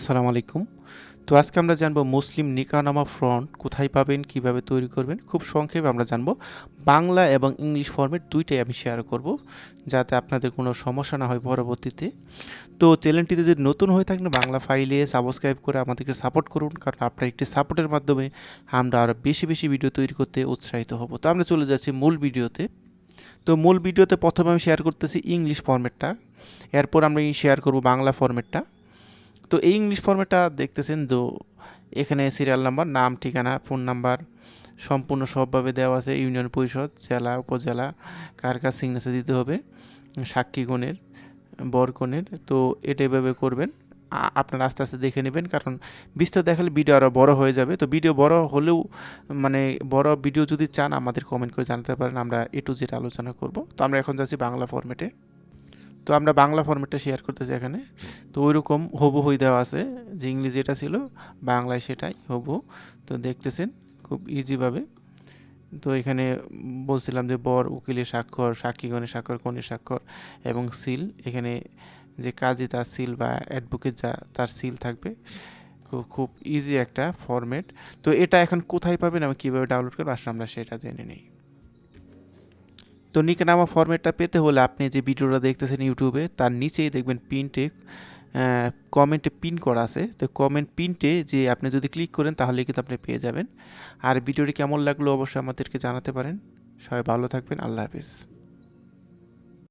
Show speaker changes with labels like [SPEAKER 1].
[SPEAKER 1] আসসালামু আলাইকুম। তো আজকে আমরা জানব মুসলিম নিকানামা ফ্রন্ট কোথায় পাবেন, কীভাবে তৈরি করবেন। খুব সংক্ষেপে আমরা জানব বাংলা এবং ইংলিশ ফর্মেট দুইটাই আমি শেয়ার করব, যাতে আপনাদের কোনো সমস্যা না হয় পরবর্তীতে। তো চ্যানেলটিতে যদি নতুন হয়ে থাকেন, বাংলা ফাইলে সাবস্ক্রাইব করে আমাদেরকে সাপোর্ট করুন, কারণ আপনার একটি সাপোর্টের মাধ্যমে আমরা আরও বেশি বেশি ভিডিও তৈরি করতে উৎসাহিত হব। তো আমরা চলে যাচ্ছি মূল ভিডিওতে তো মূল ভিডিওতে প্রথমে আমি শেয়ার করতেছি ইংলিশ ফর্মেটটা। এরপর আমরা শেয়ার করব বাংলা ফর্মেটটা। তো এই ইংলিশ ফর্মেটটা দেখতেছেন তো এখানে সিরিয়াল নাম্বার নাম, ঠিকানা ফোন নাম্বার সম্পূর্ণ সবভাবে দেওয়া আছে, ইউনিয়ন পরিষদ, জেলা, উপজেলা, কার কার সিগনেচার দিতে হবে সাক্ষীগণের বরকনের তো এটা এভাবে করবেন। আপনারা আস্তে আস্তে দেখে নেবেন, কারণ বিস্তার দেখালে ভিডিও আরও বড় হয়ে যাবে। তো ভিডিও বড় হলেও মানে বড় ভিডিও যদি চান, আমাদের কমেন্ট করে জানাতে পারেন, আমরা এ টু জেড আলোচনা করব। তো আমরা এখন যাচ্ছি বাংলা ফর্মেটে তো আমরা বাংলা ফর্মেটটা শেয়ার করতেছি এখানে। তো ওই রকম হবু হই দেওয়া আছে, যে ইংলিশ যেটা ছিল, বাংলায় সেটাই হবু তো দেখতেছেন, খুব ইজিভাবে তো এখানে বলছিলাম যে বর, উকিলের স্বাক্ষর, সাক্ষীগণের স্বাক্ষর, কনের স্বাক্ষর এবং সিল এখানে যে কাজে তার সিল বা অ্যাডভোকেট যা, তার সিল থাকবে। খুব ইজি একটা ফরম্যাট তো এটা এখন কোথায় পাবেন, আমি কীভাবে ডাউনলোড করব, আসলে আমরা সেটা জেনে নিই। তো নিকনামা ফরম্যাটটা পেতে হলে আপনি যে ভিডিওটা দেখতেছেন ইউটিউবে, তার নিচেই দেখবেন পিনটে কমেন্টে পিন করা আছে। তো কমেন্ট পিনটে যে আপনি যদি ক্লিক করেন তাহলে কিন্তু আপনি পেয়ে যাবেন। আর ভিডিওটি কেমন লাগল অবশ্যই আমাদেরকে জানাতে পারেন। সবাই ভালো থাকবেন, আল্লাহ হাফিজ।